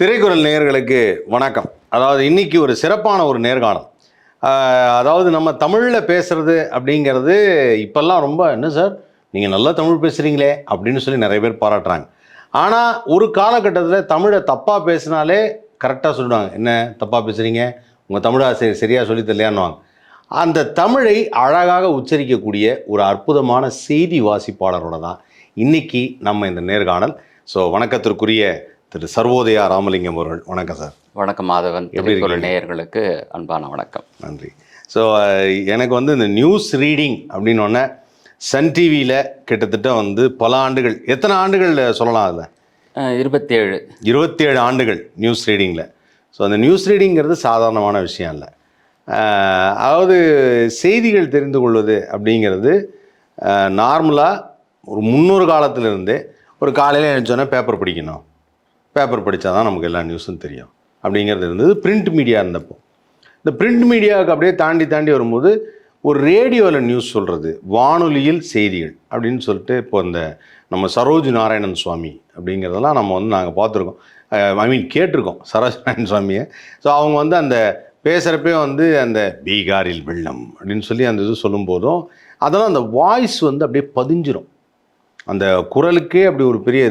திரைக்குறள் நேயர்களுக்கு வணக்கம். அதாவது இன்றைக்கி ஒரு சிறப்பான ஒரு நேர்காணம் அதாவது நம்ம தமிழில் பேசுகிறது அப்படிங்கிறது இப்போல்லாம் ரொம்ப என்ன சார்? நீங்கள் நல்லா தமிழ் பேசுகிறீங்களே அப்படின்னு சொல்லி நிறைய பேர் பாராட்டுறாங்க. ஆனால் ஒரு காலகட்டத்தில் தமிழை தப்பாக பேசினாலே கரெக்டாக சொல்லிடுவாங்க என்ன? தப்பாக பேசுகிறீங்க உங்கள் தமிழாசிரியர் சரியாக சொல்லி தரலையான்னுவாங்க. அந்த தமிழை அழகாக உச்சரிக்கக்கூடிய ஒரு அற்புதமான செய்தி வாசிப்பாளரோட தான் இன்னைக்கு நம்ம இந்த நேர்காணல். ஸோ வணக்கத்திற்குரிய திரு சர்வோதயா ராமலிங்கம் அவர்கள். வணக்கம் சார். வணக்கம் மாதவன். எப்படி? நேயர்களுக்கு அன்பான வணக்கம். நன்றி. ஸோ எனக்கு வந்து இந்த நியூஸ் ரீடிங் அப்படின்னு ஒன்று சன் டிவியில் கிட்டத்தட்ட வந்து பல ஆண்டுகள் எத்தனை ஆண்டுகள் சொல்லலாம் அதில்? இருபத்தேழு. இருபத்தேழு ஆண்டுகள் நியூஸ் ரீடிங்கில் ஸோ அந்த நியூஸ் ரீடிங்கிறது சாதாரணமான விஷயம் இல்லை. அதாவது செய்திகள் தெரிந்து கொள்வது அப்படிங்கிறது நார்மலாக ஒரு முன்னொரு காலத்திலிருந்தே ஒரு காலையில் எழுந்தோன்னே பேப்பர் படிக்கணும். பேப்பர் படித்தா தான் நமக்கு எல்லா நியூஸும் தெரியும். அப்படிங்கிறது இருந்தது. பிரிண்ட் மீடியா இருந்தப்போ. இந்த பிரிண்ட் மீடியாவுக்கு அப்படியே தாண்டி தாண்டி வரும்போது ஒரு ரேடியோவில் நியூஸ் சொல்கிறது வானொலியில் செய்திகள் அப்படின்னு சொல்லிட்டு இப்போ இந்த நம்ம சரோஜ் நாராயணன் சுவாமி அப்படிங்கிறதெல்லாம் நம்ம வந்து நாங்கள் பார்த்துருக்கோம். ஐ மீன் கேட்டிருக்கோம் சரோஜ் நாராயணன் சுவாமியை. ஸோ அவங்க வந்து அந்த பேசுகிறப்பே வந்து அந்த பீகாரில் வெள்ளம் அப்படின்னு சொல்லி அந்த இது சொல்லும்போதும் அதெல்லாம் அந்த வாய்ஸ் வந்து அப்படியே பதிஞ்சிரும். அந்த குரலுக்கே அப்படி ஒரு பெரிய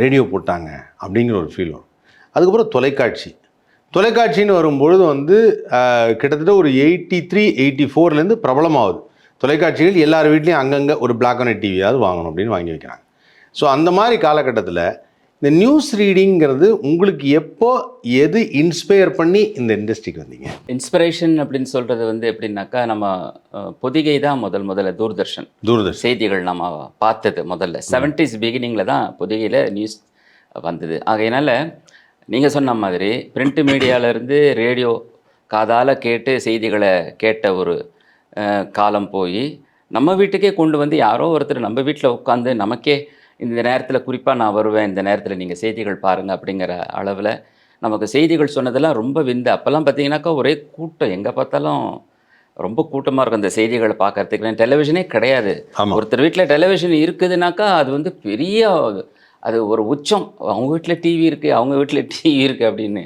ரேடியோ போட்டாங்க அப்படிங்கிற ஒரு ஃபீல் வரும். அதுக்கப்புறம் தொலைக்காட்சி. தொலைக்காட்சின்னு வரும்பொழுது வந்து கிட்டத்தட்ட ஒரு எயிட்டி த்ரீ எயிட்டி ஃபோர்லேருந்து பிரபலமாகுது. தொலைக்காட்சிகள் எல்லார் வீட்லேயும் அங்கங்கே ஒரு பிளாக் அண்ட் ஒயிட் டிவியாவது வாங்கணும் அப்படின்னு வாங்கி வைக்கிறாங்க. ஸோ அந்த மாதிரி காலகட்டத்தில் இந்த நியூஸ் ரீடிங்கிறது உங்களுக்கு எப்போ எது இன்ஸ்பயர் பண்ணி இந்த இண்டஸ்ட்ரிக்கு வந்தீங்க? இன்ஸ்பிரேஷன் அப்படின்னு சொல்றது வந்து எப்படின்னாக்கா நம்ம பொதிகை தான் முதல் முதல்ல தூர்தர்ஷன். தூர்தர்ஷன். செய்திகள் நம்ம பார்த்தது முதல்ல. செவன்டிஸ் பிகினிங்கில் தான் பொதிகையில் நியூஸ் வந்தது. ஆகையினால நீங்கள் சொன்ன மாதிரி பிரிண்ட் மீடியாவிலேருந்து ரேடியோ காதால் கேட்டு செய்திகளை கேட்ட ஒரு காலம் போய் நம்ம வீட்டுக்கே கொண்டு வந்து யாரோ ஒருத்தர் நம்ம வீட்டில் உட்காந்து நமக்கே இந்த நேரத்தில் குறிப்பாக நான் வருவேன் இந்த நேரத்தில் நீங்கள் செய்திகள் பாருங்கள் அப்படிங்கிற அளவில் நமக்கு செய்திகள் சொன்னதெல்லாம் ரொம்ப விந்து. அப்போல்லாம் பார்த்தீங்கன்னாக்கா ஒரே கூட்டம். எங்கே பார்த்தாலும் ரொம்ப கூட்டமாக இருக்கும் அந்த செய்திகளை பார்க்கறதுக்கு டெலிவிஷனே கிடையாது. ஒருத்தர் வீட்டில் டெலிவிஷன் இருக்குதுனாக்கா அது வந்து பெரிய அது ஒரு உச்சம். அவங்க வீட்டில் டிவி இருக்குது அவங்க வீட்டில் டிவி இருக்குது அப்படின்னு.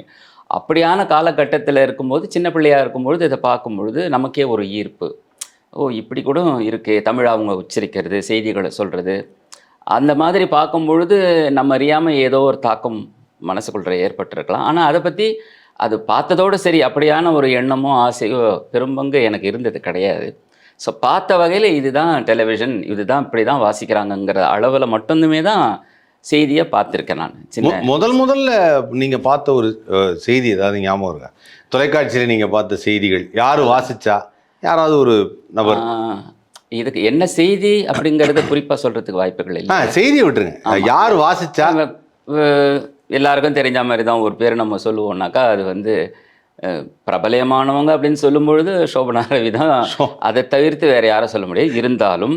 அப்படியான காலகட்டத்தில் இருக்கும்போது சின்ன பிள்ளையாக இருக்கும்பொழுது இதை பார்க்கும்பொழுது நமக்கே ஒரு ஈர்ப்பு. ஓ இப்படி கூட இருக்கே தமிழ் அவங்க உச்சரிக்கிறது செய்திகளை சொல்கிறது அந்த மாதிரி பார்க்கும்பொழுது நம்ம அறியாமல் ஏதோ ஒரு தாக்கம் மனசுக்குள்ள ஏற்பட்டிருக்கலாம். ஆனால் அதை பற்றி அது பார்த்ததோடு சரி அப்படியான ஒரு எண்ணமோ ஆசையோ பெரும்பங்கு எனக்கு இருந்தது கிடையாது. ஸோ பார்த்த வகையில் இதுதான் டெலிவிஷன் இதுதான் இப்படி தான் வாசிக்கிறாங்கங்கிற அளவில் மட்டுமே தான் செய்தியை பார்த்துருக்கேன் நான். சின்ன முதல் முதல்ல நீங்க பார்த்த ஒரு செய்தி ஏதாவது ஞாபகம் இருக்கா? தொலைக்காட்சியில நீங்க பார்த்த செய்திகள் யாரு வாசிச்சா? யாராவது ஒரு நபர். இதுக்கு என்ன செய்தி அப்படிங்கிறத குறிப்பாக சொல்கிறதுக்கு வாய்ப்புகள் இல்லை. ஆ செய்தியை விட்டுருங்க. யார் வாசிச்சா? எல்லாருக்கும் தெரிஞ்ச மாதிரி தான் ஒரு பேர் நம்ம சொல்லுவோம்னாக்கா அது வந்து அஹ், பிரபலமானவங்க அப்படின்னு சொல்லும்பொழுது சோபனா ரவி தான் அதை தவிர்த்து வேற யாரும் சொல்ல முடியாது. இருந்தாலும்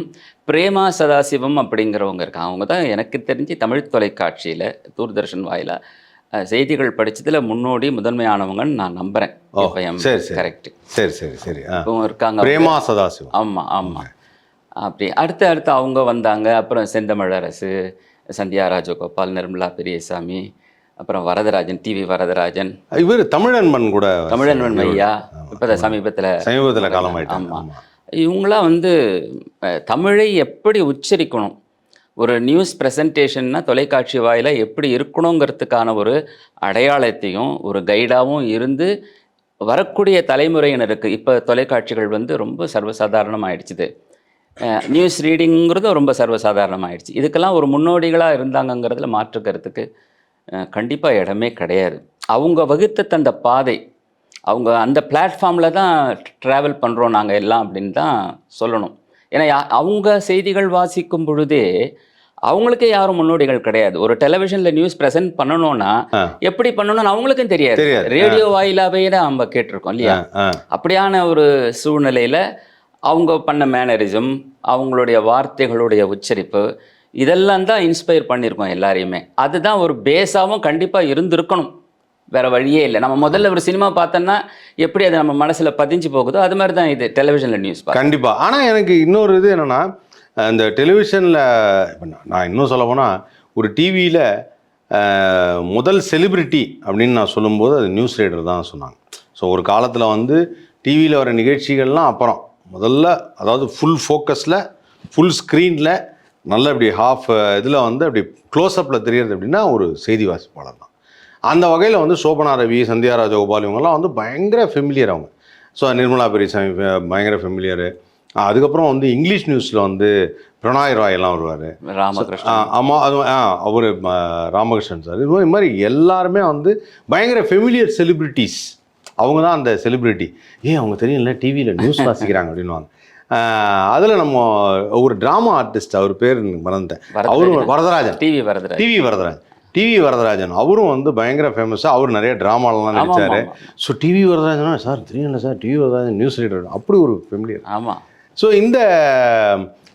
பிரேமா சதாசிவம் அப்படிங்கிறவங்க இருக்காங்க. அவங்க தான் எனக்கு தெரிஞ்சு தமிழ் தொலைக்காட்சியில் தூர்தர்ஷன் வாயிலா அஹ், செய்திகள் படிச்சதுல முன்னோடி முதன்மையானவங்கன்னு நான் நம்புறேன். ஓ, சரி, சரி. கரெக்ட் சரி சரி சரி. இருக்காங்க. பிரேமா சதாசிவம். ஆமாம் ஆமாம் அப்படி. அடுத்து அடுத்து அவங்க வந்தாங்க. அப்புறம் செந்தமிழரசு சந்தியா ராஜகோபால் நிர்மலா பெரியசாமி அப்புறம் வரதராஜன் டிவி வரதராஜன். இவர் தமிழன்பன் கூட தமிழன்வன் ஐயா. இப்போ சமீபத்தில் சமீபத்துல காலமாயிட்டாங்க ஆமா. ஆமா. இவங்களாம் வந்து தமிழை எப்படி உச்சரிக்கணும்? ஒரு நியூஸ் ப்ரெசன்டேஷன்னா தொலைக்காட்சி வாயில எப்படி இருக்கணுங்கிறதுக்கான ஒரு அடையாளத்தையும் ஒரு கைடாகவும் இருந்து வரக்கூடிய தலைமுறையினருக்கு இப்போ தொலைக்காட்சிகள் வந்து ரொம்ப சர்வசாதாரணமாயிடுச்சுது. நியூஸ் ரீடிங்கிறது ரொம்ப சர்வசாதாரணமாயிடுச்சு. இதுக்கெல்லாம் ஒரு முன்னோடிகளாக இருந்தாங்கங்கிறதுல மாற்றுக்கிறதுக்கு கண்டிப்பாக இடமே கிடையாது. அவங்க வகுத்த தந்த பாதை அவங்க அந்த பிளாட்ஃபார்மில் தான் ட்ராவல் பண்ணுறோம் நாங்கள் எல்லாம் அப்படின்னு தான் சொல்லணும். ஏன்னா யா- அவங்க செய்திகள் வாசிக்கும் பொழுதே அவங்களுக்கே யாரும் முன்னோடிகள் கிடையாது. ஒரு டெலிவிஷனில் நியூஸ் ப்ரெசென்ட் பண்ணணும்னா. எப்படி பண்ணணும்னு அவங்களுக்கும் தெரியாது. ரேடியோ வாயிலாவே தான் நம்ம கேட்டிருக்கோம் இல்லையா? அப்படியான ஒரு சூழ்நிலையில் அவங்க பண்ண மேனரிசம் அவங்களுடைய வார்த்தைகளுடைய உச்சரிப்பு இதெல்லாம் தான் இன்ஸ்பயர் பண்ணியிருக்கோம் எல்லாரையுமே. அதுதான் ஒரு பேஸாகவும் கண்டிப்பாக இருந்திருக்கணும். வேற வழியே இல்லை. நம்ம முதல்ல ஒரு சினிமா பார்த்தோன்னா எப்படி அது நம்ம மனசில் பதிஞ்சு போகுதோ அது மாதிரி தான் இது டெலிவிஷனில் நியூஸ் கண்டிப்பாக ஆனால் எனக்கு இன்னொரு இது என்னென்னா இந்த டெலிவிஷனில் இப்போ நான் இன்னும் சொல்ல போனால் ஒரு டிவியில் முதல் செலிபிரிட்டி அப்படின்னு நான் சொல்லும்போது அது நியூஸ் ரீடர் தான் சொன்னாங்க. ஸோ ஒரு காலத்தில் வந்து டிவியில் வர நிகழ்ச்சிகள்லாம் அப்புறம் முதல்ல அதாவது ஃபுல் ஃபோக்கஸில் ஃபுல் ஸ்க்ரீனில் நல்ல இப்படி ஹாஃப் இதில் வந்து அப்படி க்ளோஸ்அப்பில் தெரியறது அப்படின்னா ஒரு செய்தி வாசிப்பாளர் தான். அந்த வகையில் வந்து சோபனா ரவி சந்தியா ராஜகோபால் இவங்கெல்லாம் வந்து பயங்கர ஃபெமிலியர் அவங்க. ஸோ நிர்மலா பெரியசாமி பயங்கர ஃபெமிலியரு அதுக்கப்புறம் வந்து இங்கிலீஷ் நியூஸில் வந்து பிரணாய் ராய் எல்லாம் வருவார். ராமகிருஷ்ணன். ஆமாம் அது ஆ அவர் ராமகிருஷ்ணன் சார். இது மாதிரி எல்லாருமே வந்து பயங்கர ஃபெமிலியர் செலிபிரிட்டிஸ் அவங்க தான் அந்த செலிபிரிட்டி ஏன் அவங்க தெரியல டிவியில் நியூஸ் வாசிக்கிறாங்க அப்படின்னுவாங்க. அதில் நம்ம ஒரு ட்ராமா ஆர்டிஸ்ட் அவர் பேர் மறந்துட்டேன். அவரும் வரதராஜன். டிவி வரதுல டிவி வரதராஜன். டிவி வரதராஜன். அவரும் வந்து பயங்கர ஃபேமஸாக அவர் நிறைய ட்ராமாலலாம் ஆமா. ஸோ டிவி வரதராஜனா சார் தெரியல sir TV Varadarajan news reader அப்படி ஒரு ஃபெமிலியர் ஆமா. ஸோ இந்த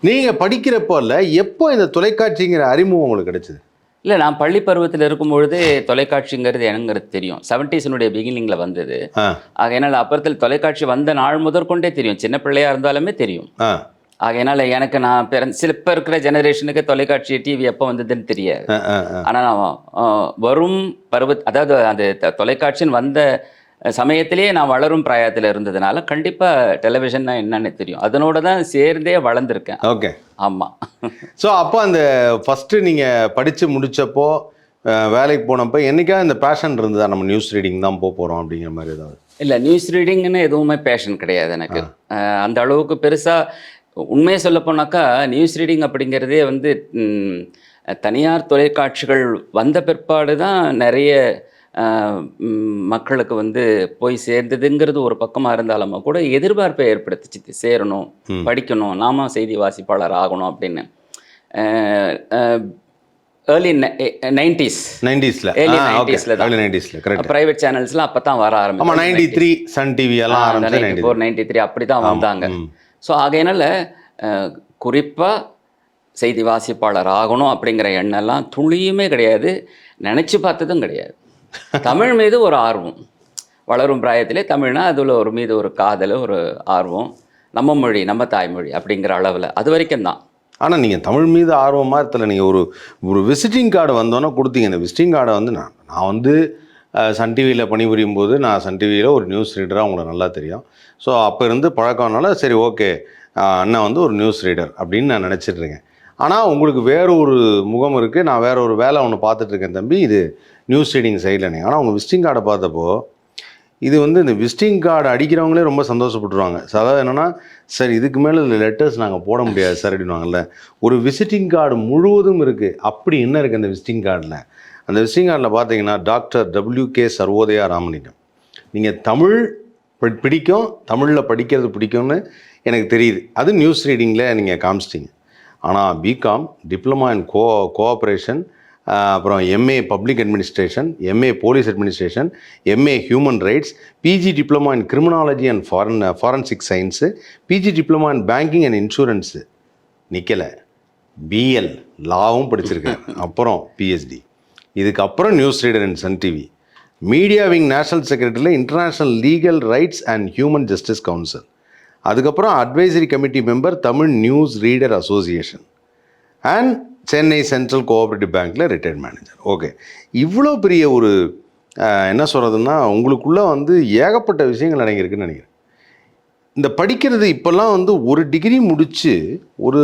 நீங்கள் படிக்கிறப்போ இல்லை எப்போ இந்த தொலைக்காட்சிங்கிற அறிமுகம் உங்களுக்கு கிடைச்சது? இல்லை நான் பள்ளி பருவத்தில் இருக்கும் பொழுதே தொலைக்காட்சிங்கிறது என்னங்கிறது தெரியும். செவன்டீஸினுடைய பிகினிங்கில் வந்தது. ஆகையினால் அப்புறத்தில் தொலைக்காட்சி வந்த நாள் முதற்கொண்டே தெரியும். சின்ன பிள்ளையா இருந்தாலுமே தெரியும். ஆகையினால எனக்கு நான் பிறந்த சில இப்போ இருக்கிற ஜெனரேஷனுக்கு தொலைக்காட்சி டிவி எப்போ வந்ததுன்னு தெரியாது. ஆனால் நான் வரும் பருவ அதாவது அந்த தொலைக்காட்சின்னு வந்த சமயத்திலேயே நான் வளரும் பிராயத்தில் இருந்ததுனால கண்டிப்பாக டெலிவிஷன்னா என்னன்னு தெரியும். அதனோட தான் சேர்ந்தே வளர்ந்துருக்கேன். ஓகே ஆமாம் ஸோ அப்போ அந்த ஃபஸ்ட்டு நீங்கள் படித்து முடிச்சப்போ அஹ், வேலைக்கு போனப்போ என்னைக்காவது இந்த பேஷன் இருந்ததா? நம்ம நியூஸ் ரீடிங் தான் போக போகிறோம் அப்படிங்கிற மாதிரி ஏதாவது? இல்லை நியூஸ் ரீடிங்னு எதுவுமே பேஷன் கிடையாது எனக்கு. அந்த அளவுக்கு பெருசாக உண்மையை சொல்ல போனாக்கா நியூஸ் ரீடிங் அப்படிங்கிறதே வந்து தனியார் தொலைக்காட்சிகள் வந்த பிற்பாடு தான் நிறைய மக்களுக்கு வந்து போய் சேர்ந்ததுங்கிறது ஒரு பக்கமாக இருந்தாலும் கூட எதிர்பார்ப்பை ஏற்படுத்திச்சு. சேரணும் படிக்கணும் நாம செய்தி வாசிப்பாளர் ஆகணும் அப்படின்னு. ஏர்லி நைன்டிஸ் நைன்டிஸில் Early ஓகே 90s ல தான். ஏர்லி நைன்டிஸில் கரெக்ட் ப்ரைவேட் சேனல்ஸ்லாம் அப்போ தான் வர ஆரம்பிச்சு. நைன்டி த்ரீ சன் டிவி எல்லாம் ஆரம்பிச்சு நைன்டி ஃபோர் நைன்டி த்ரீ அப்படி தான் வந்தாங்க ஸோ ஆகையினால குறிப்பாக செய்தி வாசிப்பாளர் ஆகணும் அப்படிங்கிற எண்ணெல்லாம் துளியுமே கிடையாது. நினச்சி பார்த்ததும் கிடையாது. தமிழ் மீது ஒரு ஆர்வம். வளரும் பிராயத்திலே தமிழ்னா அதில் ஒரு மீது ஒரு காதல் ஒரு ஆர்வம். நம்ம மொழி நம்ம தாய்மொழி அப்படிங்கிற அளவில். அது வரைக்கும் தான். ஆனால் நீங்கள் தமிழ் மீது ஆர்வமாக இருக்கல நீங்கள் ஒரு ஒரு விசிட்டிங் கார்டு வந்தோன்னே கொடுத்தீங்க. இந்த விசிட்டிங் கார்டை வந்து நான் நான் வந்து சன் டிவியில் பணிபுரியும் போது நான் சன் டிவியில் ஒரு நியூஸ் ரீடராக உங்களுக்கு நல்லா தெரியும். ஸோ அப்போ இருந்து பழக்கம்னால சரி ஓகே அண்ணன் வந்து ஒரு நியூஸ் ரீடர் அப்படின்னு நான் நினச்சிட்ருக்கேன் ஆனால் உங்களுக்கு வேறு ஒரு முகம் இருக்குது நான் வேறு ஒரு வேலை ஒன்று பார்த்துட்ருக்கேன் தம்பி. இது நியூஸ் ரீடிங் சைடில் ஆனால் அவங்க விசிட்டிங் கார்டை பார்த்தப்போ இது வந்து இந்த விசிட்டிங் கார்டு அடிக்கிறவங்களே ரொம்ப சந்தோஷப்பட்டுருவாங்க. அதாவது என்னென்னா சார் இதுக்கு மேலே இந்த லெட்டர்ஸ் நாங்கள் போட முடியாது சார் அப்படின்வாங்கல்ல ஒரு விசிட்டிங் கார்டு முழுவதும் இருக்குது அப்படி என்ன இருக்குது அந்த விசிட்டிங் கார்டில் அந்த விசிட்டிங் கார்டில் பார்த்தீங்கன்னா doctor W K Sarvodaya Ramalingam. நீங்கள் தமிழ் பி- பிடிக்கும். தமிழில் படிக்கிறது பிடிக்கும்னு எனக்கு தெரியுது. அது நியூஸ் ரீடிங்கில் நீங்கள் காமிச்சிட்டிங்க. ஆனால் B Com diploma in co cooperation அப்புறம் MA public administration MA police administration MA human rights PG diploma in criminology and foren forensic science PG diploma in banking and insurance நிற்கலை பிஎல் லாவும் படிச்சிருக்கேன். அப்புறம் பிஎஸ்டி இதுக்கப்புறம் news reader and Sun TV media wing national செக்ரட்டரியில் international legal rights and human justice council அதுக்கப்புறம் advisory committee member Tamil news reader association and Chennai central cooperative பேங்க்கில் retired manager okay இவ்வளோ பெரிய ஒரு என்ன சொல்கிறதுன்னா உங்களுக்குள்ளே வந்து ஏகப்பட்ட விஷயங்கள் அடங்கியிருக்குன்னு நினைக்கிறேன். இந்த படிக்கிறது இப்போல்லாம் வந்து ஒரு டிகிரி முடித்து ஒரு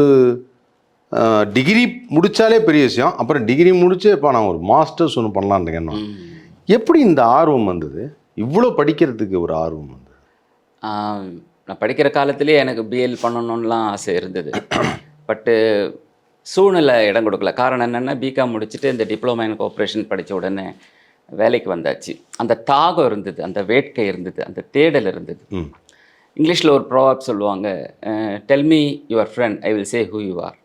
டிகிரி முடித்தாலே பெரிய விஷயம். அப்புறம் டிகிரி முடிச்சு இப்போ நான் ஒரு மாஸ்டர்ஸ் ஒன்று பண்ணலான்னு இருக்கேன் எப்படி இந்த ஆர்வம் வந்தது? இவ்வளோ படிக்கிறதுக்கு ஒரு ஆர்வம் வந்தது. நான் படிக்கிற காலத்திலே எனக்கு பிஎல் பண்ணணும்லாம் ஆசை இருந்தது. பட்டு சூழ்நிலை இடம் கொடுக்கல. காரணம் என்னென்னா பிகாம் முடிச்சுட்டு இந்த டிப்ளமா இன் கோஆப்ரேஷன் படித்த உடனே வேலைக்கு வந்தாச்சு. அந்த தாகம் இருந்தது அந்த வேட்கை இருந்தது அந்த தேடல் இருந்தது. இங்கிலீஷில் ஒரு ப்ராவப் சொல்லுவாங்க tell me your friend I will say who you are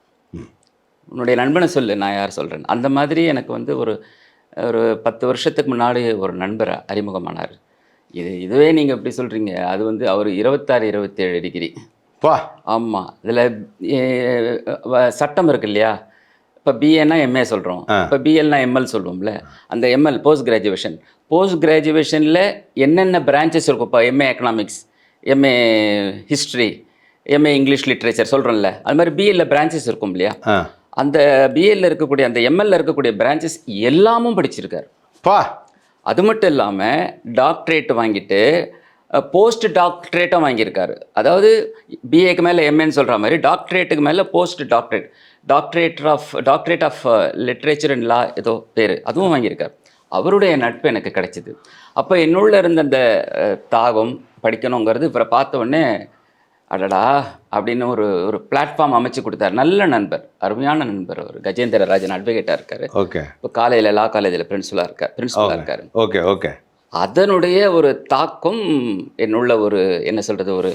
உன்னுடைய நண்பனை சொல்லு நான் யார் சொல்கிறேன் அந்த மாதிரி எனக்கு வந்து ஒரு ஒரு பத்து வருஷத்துக்கு முன்னாடி ஒரு நண்பர் அறிமுகமானார். இது இதுவே நீங்கள் எப்படி சொல்கிறீங்க அது வந்து அவர் இருபத்தாறு இருபத்தேழு டிகிரி பா ஆமாம் இதில் சட்டம் இருக்கு இல்லையா இப்போ பிஏனா எம்ஏ சொல்கிறோம் இப்போ பிஎல்னா எம்எல் சொல்லுவோம்ல. அந்த எம்எல் போஸ்ட் கிராஜுவேஷன் போஸ்ட் கிராஜுவேஷனில் என்னென்ன பிரான்ச்சஸ் இருக்கும்? இப்போ MA economics MA history MA English literature சொல்கிறோம்ல அது மாதிரி பிஎல்ல பிரான்ச்சஸ் இருக்கும் இல்லையா? அந்த பிஏல இருக்கக்கூடிய அந்த எம்எல்ல இருக்கக்கூடிய பிரான்ச்சஸ் எல்லாமும் படிச்சிருக்காரு. பா அது மட்டும் இல்லாமல் டாக்டரேட் வாங்கிட்டு போஸ்ட் டாக்டரேட்டும் வாங்கியிருக்காரு. அதாவது பிஏக்கு மேலே எம்ஏன்னு சொல்கிற மாதிரி டாக்டரேட்டுக்கு மேலே post doctorate doctorate of doctorate of literature and law ஏதோ பேர் அதுவும் வாங்கியிருக்காரு. அவருடைய நட்பு எனக்கு கிடைச்சிது. அப்போ என்னுள்ள இருந்த அந்த தாகம் படிக்கணுங்கிறது இவரை பார்த்த உடனே அடடா அப்படின்னு ஒரு ஒரு பிளாட்ஃபார்ம் அமைச்சு கொடுத்தாரு. நல்ல நண்பர் அருமையான நண்பர் அவர். கஜேந்திர ராஜன் அட்வொகேட்டாக இருக்காரு. ஓகே இப்போ காலையில் லா காலேஜில் பிரின்சிபலாக இருக்கார் பிரின்சிபலாக இருக்காரு. ஓகே ஓகே அதனுடைய ஒரு தாக்கம் என்னுள்ள ஒரு என்ன சொல்கிறது ஒரு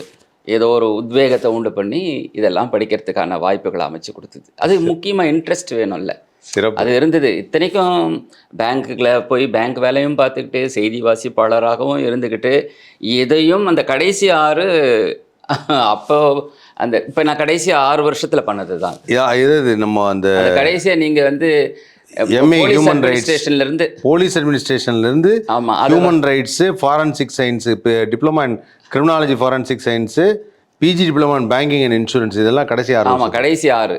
ஏதோ ஒரு உத்வேகத்தை உண்டு பண்ணி இதெல்லாம் படிக்கிறதுக்கான வாய்ப்புகளை அமைச்சு கொடுத்தது. அது முக்கியமாக இன்ட்ரெஸ்ட் வேணும்ல. சிறப்பு. அது இருந்தது. இத்தனைக்கும் பேங்க்குல போய் பேங்க் வேலையும் பார்த்துக்கிட்டு செய்தி வாசிப்பாளராகவும் இருந்துக்கிட்டு இதையும் அந்த கடைசி ஆறு அப்போ அந்த இப்போ நான் கடைசி ஆறு வருஷத்தில் பண்ணது தான் இது நம்ம அந்த அந்த கடைசியாக நீங்கள் வந்து Rights. administrationல இருந்து. போலீஸ் அட்மினிஸ்ட்ரேஷன்ல இருந்து ஆமா அது ஹியூமன் ரைட்ஸ் ஃபாரன்சிக் சயின்ஸ் இப்போ diploma in criminology forensic science PG diploma in banking and insurance இதெல்லாம் கடைசி ஆறு ஆமா வருஷம். கடைசி ஆறு.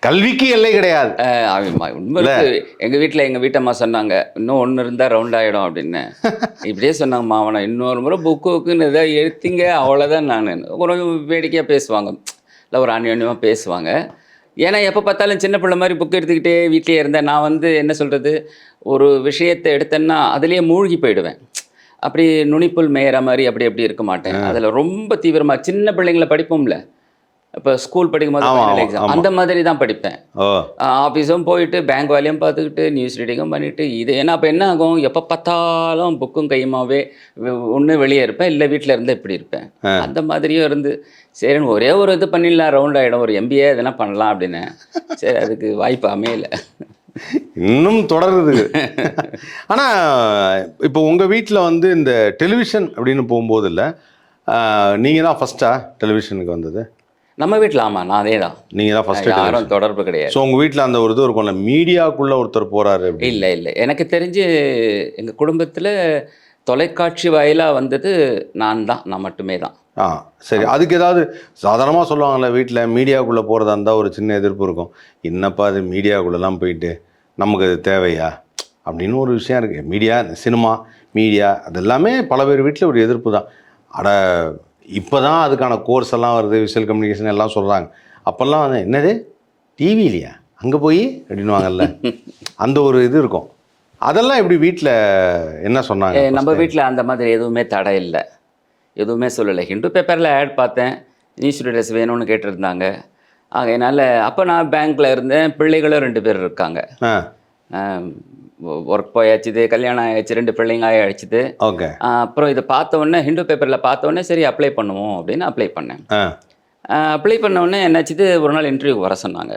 கல்விக்கு எல்லை கிடையாது. அஹ் ஆமா, உண்மை இருக்கு. எங்க வீட்ல எங்க வீட்டம்மா சொன்னாங்க இன்னும் ஒண்ணு இருந்தா ரவுண்ட் ஆயிடும் அப்படின்னு. இப்படியே சொன்னாங்க மாவன இன்னொரு முறை புக்கு புக்குன்னு ஏதாவது எடுத்தீங்க அவ்வளோதான் நான். கொஞ்சம் வேடிக்கையா பேசுவாங்க. இல்லை ஒரு அந்யோன்யமாக பேசுவாங்க. ஏன்னா எப்போ பார்த்தாலும் சின்ன பிள்ளை மாதிரி புக் எடுத்துக்கிட்டே வீட்டிலேயே இருந்தேன். நான் வந்து என்ன சொல்கிறது ஒரு விஷயத்தை எடுத்தேன்னா அதுலேயே மூழ்கி போயிடுவேன். அப்படி நுனிப்புல் மேயிற மாதிரி அப்படி அப்படி இருக்க மாட்டேன். அதில் ரொம்ப தீவிரமாக சின்ன பிள்ளைங்களை படிப்போம்ல. இப்போ ஸ்கூல் படிக்கும்போது. ஆமா. அந்த மாதிரி தான் படிப்பேன் ஆஃபீஸும் போயிட்டு பேங்க் வேலையும் பார்த்துக்கிட்டு நியூஸ் ரீடிங்கும் பண்ணிட்டு இது ஏன்னா அப்போ என்ன ஆகும்? எப்போ பார்த்தாலும் புக்கும் கையுமாவே ஒன்று வெளியே இருப்பேன் இல்லை வீட்டில் இருந்து இப்படி இருப்பேன். அந்த மாதிரியும் இருந்து சரின்னு ஒரே ஒரு இது பண்ணிடலாம் ரவுண்ட் ஆகிடும் ஒரு எம்பிஏ எதனா பண்ணலாம் அப்படின்னு. சரி அதுக்கு வாய்ப்பு அமையல. இன்னும் தொடருது. ஆனா இப்போ உங்க வீட்ல வந்து இந்த டெலிவிஷன் அப்படின்னு போகும்போது இல்லை நீங்க தான் ஃபர்ஸ்டா டெலிவிஷனுக்கு வந்தது? நம்ம வீட்டில் ஆமாம் நான் அதே தான் நீங்க தான் ஃபர்ஸ்ட் யாரும் தொடர்பு கிடையாது. ஸோ உங்க வீட்ல அந்த ஒரு இது இருக்கும்ல மீடியாக்குள்ள ஒருத்தர் அப்படி. இல்லை இல்லை. எனக்கு தெரிஞ்சு எங்கள் குடும்பத்தில் தொலைக்காட்சி வாயிலாக வந்தது நான் தான். நான் மட்டுமே தான். ஆ சரி. அதுக்கு ஏதாவது சாதாரணமாக சொல்லுவாங்கல்ல வீட்டில் மீடியாக்குள்ளே போகிறதா இருந்தால் ஒரு சின்ன எதிர்ப்பு இருக்கும். என்னப்பா அது மீடியாக்குள்ளெல்லாம் போயிட்டு? நமக்கு அது தேவையா? அப்படின்னு ஒரு விஷயம் இருக்குது மீடியா சினிமா மீடியா அது எல்லாமே பல பேர் வீட்டில் ஒரு எதிர்ப்பு தான். அட இப்போ தான் அதுக்கான கோர்ஸ் எல்லாம் வருது விஷுவல் கம்யூனிகேஷன் எல்லாம் சொல்கிறாங்க அப்போல்லாம் வந்து என்னது? டிவிலையா அங்கே போய்? அப்படின்வாங்கல்ல அந்த ஒரு இது இருக்கும். அதெல்லாம் எப்படி வீட்டில் என்ன சொன்னாங்க நம்ம வீட்டில் அந்த மாதிரி எதுவுமே தடை இல்லை. எதுவுமே சொல்லலை. ஹிந்து பேப்பரில் ஆட் பார்த்தேன். நியூஸ் ரீடர்ஸ் வேணும்னு கேட்டிருந்தாங்க. ஆகையினால அப்போ நான் பேங்க்கில் இருந்தேன். பிள்ளைகளும் ரெண்டு பேர் இருக்காங்க. ஒர்க் போயாச்சுது கல்யாணம் ஆயாச்சு ரெண்டு பிள்ளைங்க ஆயாச்சுது. ஓகே அப்புறம் இதை பார்த்த உடனே ஹிந்து பேப்பரில் பார்த்த உடனே சரி அப்ளை பண்ணுவோம் அப்படின்னு அப்ளை பண்ணேன். அப்ளை பண்ண உடனே என்னாச்சுது ஒரு நாள் இன்டர்வியூக்கு வர சொன்னாங்க.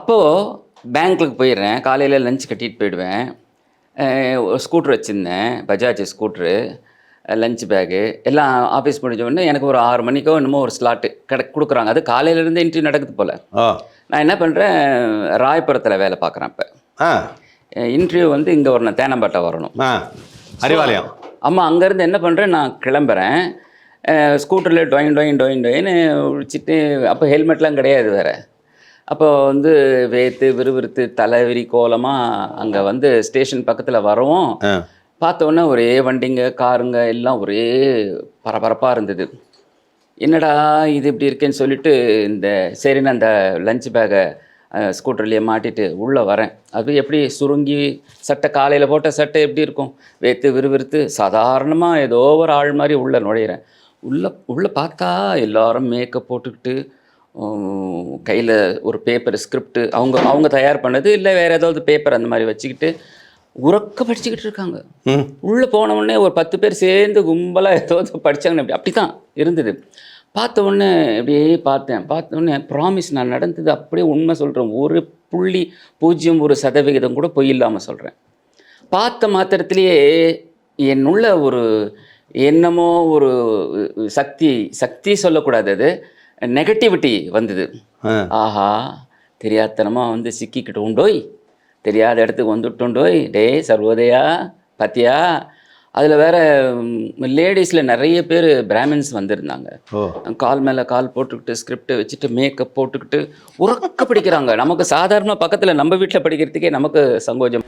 அப்போது பேங்க்குக்கு போயிடுறேன் காலையில் லஞ்ச் கட்டிட்டு போயிடுவேன். ஒரு ஸ்கூட்ரு வச்சுருந்தேன் பஜாஜ் ஸ்கூட்ரு லஞ்ச் பேகு எல்லாம் ஆஃபீஸ் முடிஞ்ச உடனே எனக்கு ஒரு ஆறு மணிக்கோ என்னமோ ஒரு ஸ்லாட்டு கிடை கொடுக்குறாங்க. அது காலையிலேருந்து இன்டர்வியூ நடக்குது போல். நான் என்ன பண்ணுறேன் ராயபுரத்தில் வேலை பார்க்குறேன் இப்போ இன்டர்வியூ வந்து இங்கே வரணும் தேனம்பேட்டை வரணும். அறிவாலயம். அம்மா அங்கேருந்து என்ன பண்ணுறேன் நான் கிளம்புறேன். ஸ்கூட்டரில் டொயின் டொயின் டொயின் டொயின்னு விழிச்சிட்டு அப்போ ஹெல்மெட்லாம் கிடையாது வேறு. அப்போ வந்து வேத்து விறுவிறுத்து தலைவிரி கோலமாக அங்கே வந்து ஸ்டேஷன் பக்கத்தில் வரவும் ஆ. பார்த்த உடனே ஒரே வண்டிங்க காருங்க எல்லாம் ஒரே பரபரப்பாக இருந்தது. என்னடா இது இப்படி இருக்கேன்னு சொல்லிட்டு இந்த சரின்னு அந்த லஞ்ச் பேக்கை ஸ்கூட்டர்லேயே மாட்டிட்டு உள்ளே வரேன். அது எப்படி சுருங்கி சட்டை காலையில் போட்ட சட்டை எப்படி இருக்கும்? வேத்து விறுவிறுத்து சாதாரணமாக ஏதோ ஒரு ஆள் மாதிரி உள்ளே நுழையிறேன். உள்ளே உள்ளே பார்த்தா எல்லாரும் மேக்கப் போட்டுக்கிட்டு கையில் ஒரு பேப்பர் ஸ்கிரிப்ட் அவங்க அவங்க தயார் பண்ணது இல்லை வேறு ஏதாவது பேப்பர் அந்த மாதிரி வச்சுக்கிட்டு உறக்க படிச்சுக்கிட்டு இருக்காங்க. உள்ளே போன உடனே ஒரு பத்து பேர் சேர்ந்து கும்பலாக ஏதோ படிச்சாங்க அப்படி அப்படி தான் இருந்தது. பார்த்த உடனே அப்படியே பார்த்தேன். பார்த்த உடனே ப்ராமிஸ் நான் நடந்தது அப்படியே உண்மை சொல்கிறேன் ஒரு புள்ளி பூஜ்ஜியம் ஒரு சதவிகிதம் கூட பொய் இல்லாமல் சொல்கிறேன் பார்த்த மாத்திரத்திலேயே என்னுள்ள ஒரு என்னமோ ஒரு சக்தி சக்தி சொல்லக்கூடாது அது. நெகட்டிவிட்டி வந்தது. ஆஹா தெரியாதனமாக வந்து சிக்கிக்கிட்டு உண்டோய். தெரியாத இடத்துக்கு வந்துட்டுண்டோய். டேய் சர்வோதயா பாத்தியா அதில் வேற லேடிஸில் நிறைய பேர் பிராமின்ஸ் வந்திருந்தாங்க. கால் மேலே கால் போட்டுக்கிட்டு ஸ்கிரிப்ட் வச்சுட்டு மேக்கப் போட்டுக்கிட்டு உறக்க படிக்கிறாங்க. நமக்கு சாதாரண பக்கத்தில் நம்ம வீட்டில் படிக்கிறதுக்கே நமக்கு சங்கோஜம்.